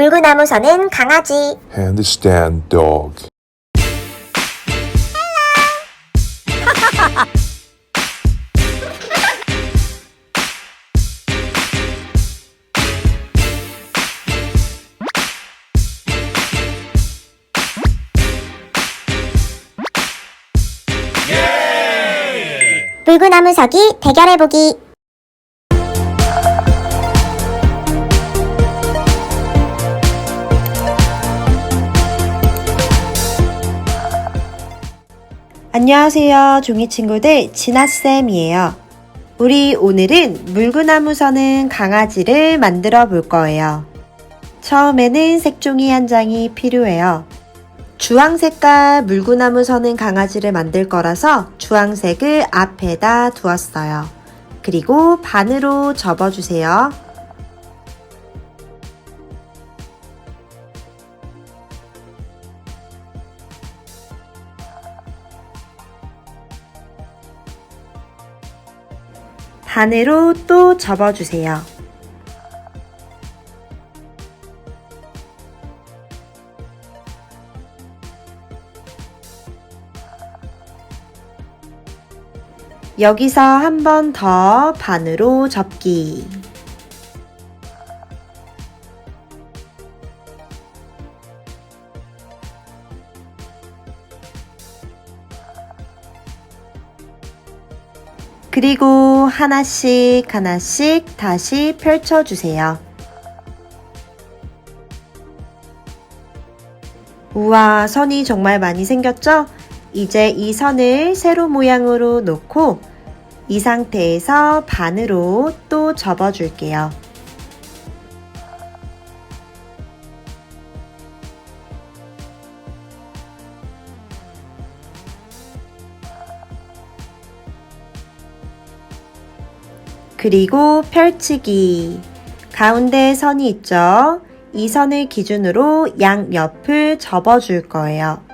물구나무 서는 강아지. Handstand dog. 물구나무 서기 대결해보기. 안녕하세요, 종이 친구들 진아쌤이에요. 우리 오늘은 물구나무 서는 강아지를 만들어 볼 거예요. 처음에는 색종이 한 장이 필요해요. 주황색깔 물구나무 서는 강아지를 만들 거라서 주황색을 앞에다 두었어요. 그리고 반으로 접어주세요. 반으로 또 접어주세요. 여기서 한 번 더 반으로 접기. 그리고 하나씩 하나씩 다시 펼쳐주세요. 우와, 선이 정말 많이 생겼죠? 이제 이 선을 세로 모양으로 놓고 이 상태에서 반으로 또 접어줄게요. 그리고 펼치기. 가운데 선이 있죠? 이 선을 기준으로 양옆을 접어줄 거예요.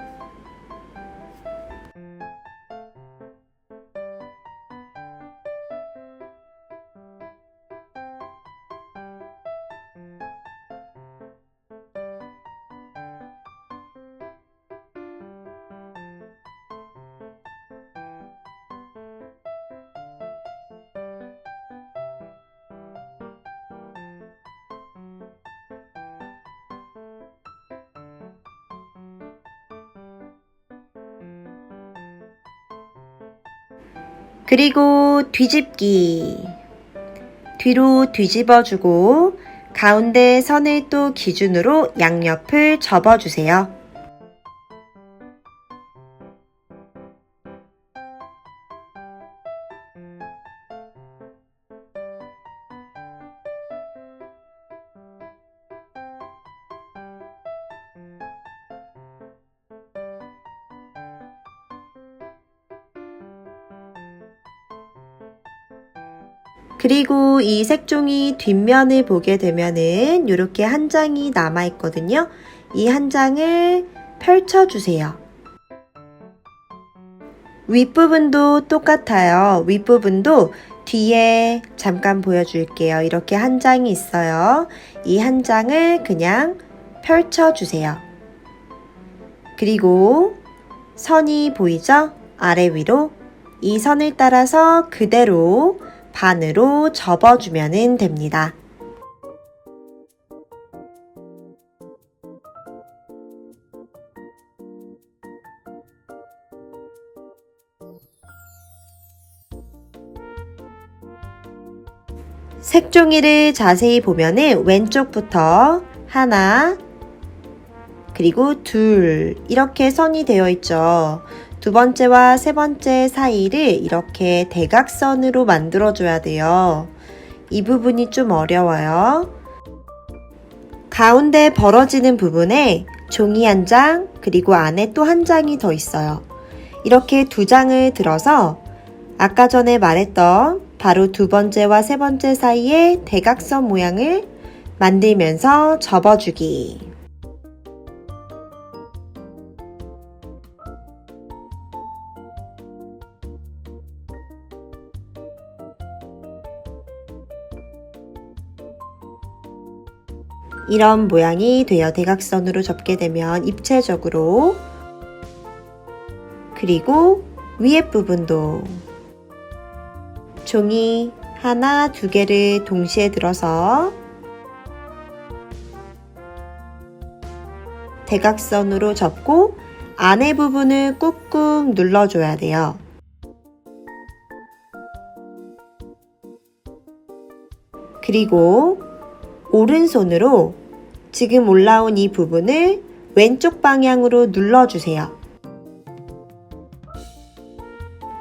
그리고 뒤집기. 뒤로 뒤집어주고 가운데 선을 또 기준으로 양옆을 접어주세요. 그리고 이 색종이 뒷면을 보게 되면은 이렇게 한 장이 남아 있거든요. 이 한 장을 펼쳐주세요. 윗부분도 똑같아요. 윗부분도 뒤에 잠깐 보여줄게요. 이렇게 한 장이 있어요. 이 한 장을 그냥 펼쳐주세요. 그리고 선이 보이죠? 아래 위로. 이 선을 따라서 그대로 반으로 접어주면 됩니다. 색종이를 자세히 보면은 왼쪽부터 하나, 그리고 둘, 이렇게 선이 되어 있죠. 두 번째와 세 번째 사이를 이렇게 대각선으로 만들어줘야 돼요. 이 부분이 좀 어려워요. 가운데 벌어지는 부분에 종이 한 장, 그리고 안에 또 한 장이 더 있어요. 이렇게 두 장을 들어서 아까 전에 말했던 바로 두 번째와 세 번째 사이에 대각선 모양을 만들면서 접어주기. 이런 모양이 되어 대각선으로 접게 되면 입체적으로 그리고 위에 부분도 종이 하나, 두 개를 동시에 들어서 대각선으로 접고 안에 부분을 꾹꾹 눌러줘야 돼요. 그리고 오른손으로 지금 올라온 이 부분을 왼쪽 방향으로 눌러주세요.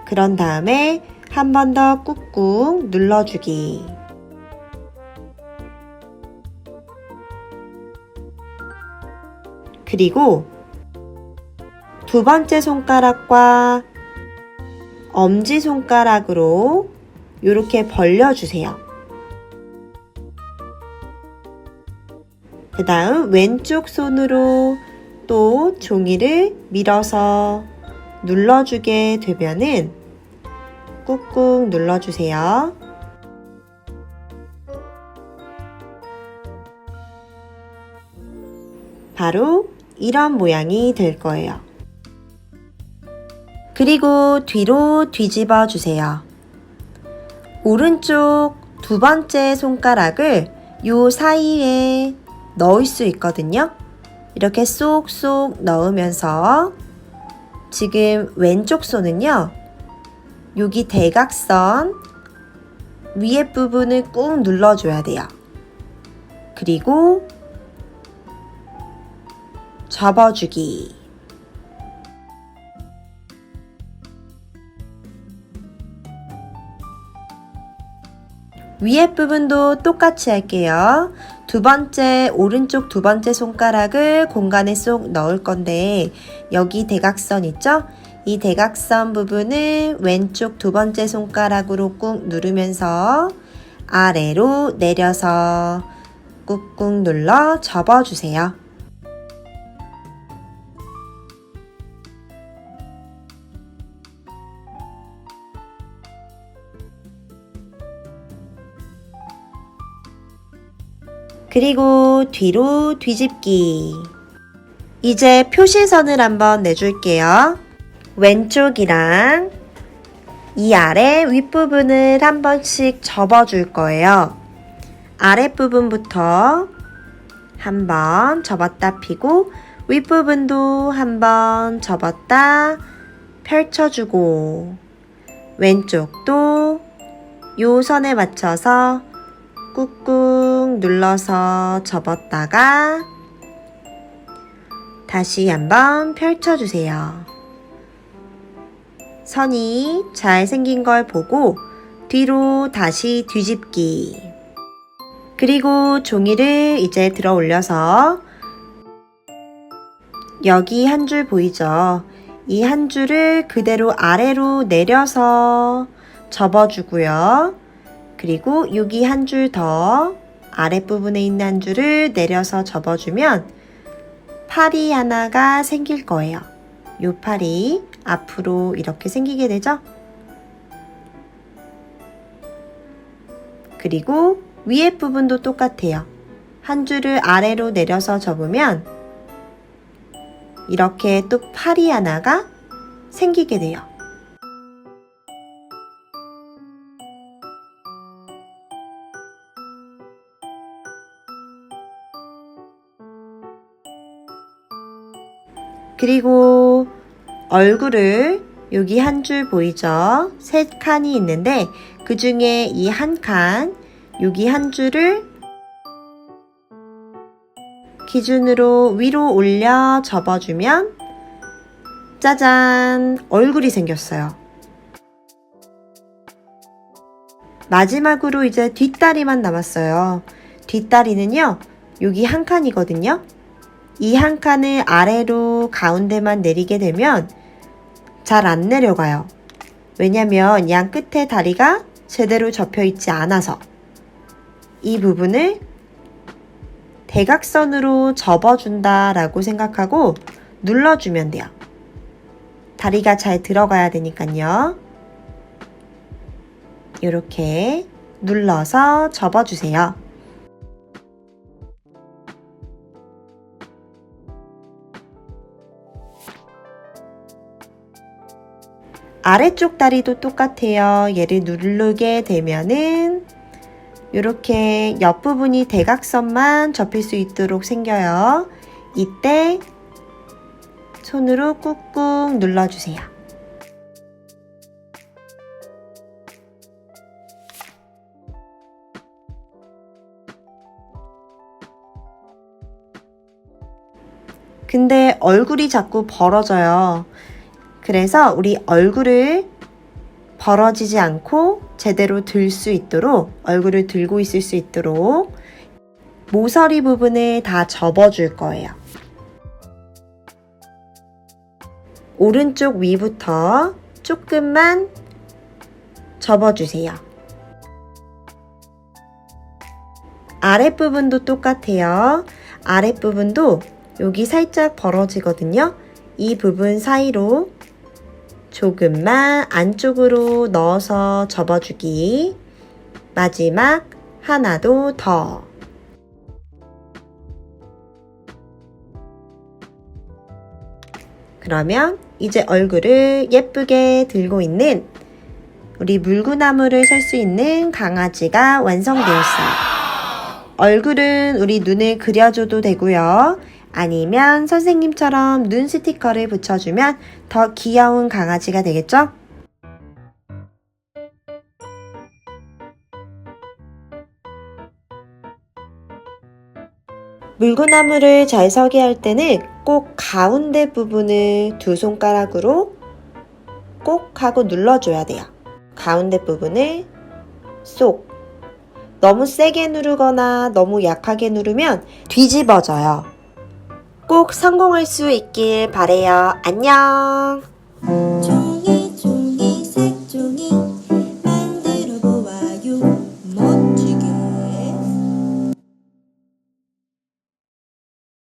그런 다음에 한 번 더 꾹꾹 눌러주기. 그리고 두 번째 손가락과 엄지 손가락으로 이렇게 벌려주세요. 그 다음 왼쪽 손으로 또 종이를 밀어서 눌러주게 되면은 꾹꾹 눌러주세요. 바로 이런 모양이 될 거예요. 그리고 뒤로 뒤집어 주세요. 오른쪽 두 번째 손가락을 요 사이에 넣을 수 있거든요. 이렇게 쏙쏙 넣으면서 지금 왼쪽 손은요. 여기 대각선 위에 부분을 꾹 눌러줘야 돼요. 그리고 접어주기. 위에 부분도 똑같이 할게요. 두 번째, 오른쪽 두 번째 손가락을 공간에 쏙 넣을 건데, 여기 대각선 있죠? 이 대각선 부분을 왼쪽 두 번째 손가락으로 꾹 누르면서 아래로 내려서 꾹꾹 눌러 접어주세요. 그리고 뒤로 뒤집기. 이제 표시선을 한번 내줄게요. 왼쪽이랑 이 아래 윗부분을 한 번씩 접어줄 거예요. 아랫부분부터 한 번 접었다 펴고 윗부분도 한 번 접었다 펼쳐주고 왼쪽도 요 선에 맞춰서 꾹꾹 눌러서 접었다가 다시 한번 펼쳐주세요. 선이 잘 생긴 걸 보고 뒤로 다시 뒤집기. 그리고 종이를 이제 들어 올려서 여기 한 줄 보이죠? 이 한 줄을 그대로 아래로 내려서 접어주고요. 그리고 여기 한줄 더 아랫부분에 있는 한 줄을 내려서 접어주면 팔이 하나가 생길 거예요. 요 팔이 앞으로 이렇게 생기게 되죠? 그리고 위에 부분도 똑같아요. 한 줄을 아래로 내려서 접으면 이렇게 또 팔이 하나가 생기게 돼요. 그리고 얼굴을 여기 한 줄 보이죠? 세 칸이 있는데 그 중에 이 한 칸, 여기 한 줄을 기준으로 위로 올려 접어주면 짜잔! 얼굴이 생겼어요. 마지막으로 이제 뒷다리만 남았어요. 뒷다리는요, 여기 한 칸이거든요. 이 한 칸을 아래로 가운데만 내리게 되면 잘 안 내려가요. 왜냐면 양 끝에 다리가 제대로 접혀 있지 않아서 이 부분을 대각선으로 접어준다 라고 생각하고 눌러주면 돼요. 다리가 잘 들어가야 되니까요. 이렇게 눌러서 접어주세요. 아래쪽 다리도 똑같아요. 얘를 누르게 되면은 이렇게 옆부분이 대각선만 접힐 수 있도록 생겨요. 이때 손으로 꾹꾹 눌러주세요. 근데 얼굴이 자꾸 벌어져요. 그래서 우리 얼굴을 벌어지지 않고 제대로 들 수 있도록 얼굴을 들고 있을 수 있도록 모서리 부분을 다 접어줄 거예요. 오른쪽 위부터 조금만 접어주세요. 아랫부분도 똑같아요. 아랫부분도 여기 살짝 벌어지거든요. 이 부분 사이로 조금만 안쪽으로 넣어서 접어주기. 마지막 하나도 더. 그러면 이제 얼굴을 예쁘게 들고 있는 우리 물구나무를 설 수 있는 강아지가 완성되어 있어요. 얼굴은 우리 눈을 그려줘도 되고요. 아니면 선생님처럼 눈 스티커를 붙여주면 더 귀여운 강아지가 되겠죠? 물구나무를 잘 서게 할 때는 꼭 가운데 부분을 두 손가락으로 꼭 하고 눌러줘야 돼요. 가운데 부분을 쏙. 너무 세게 누르거나 너무 약하게 누르면 뒤집어져요. 꼭 성공할 수 있길 바래요. 안녕.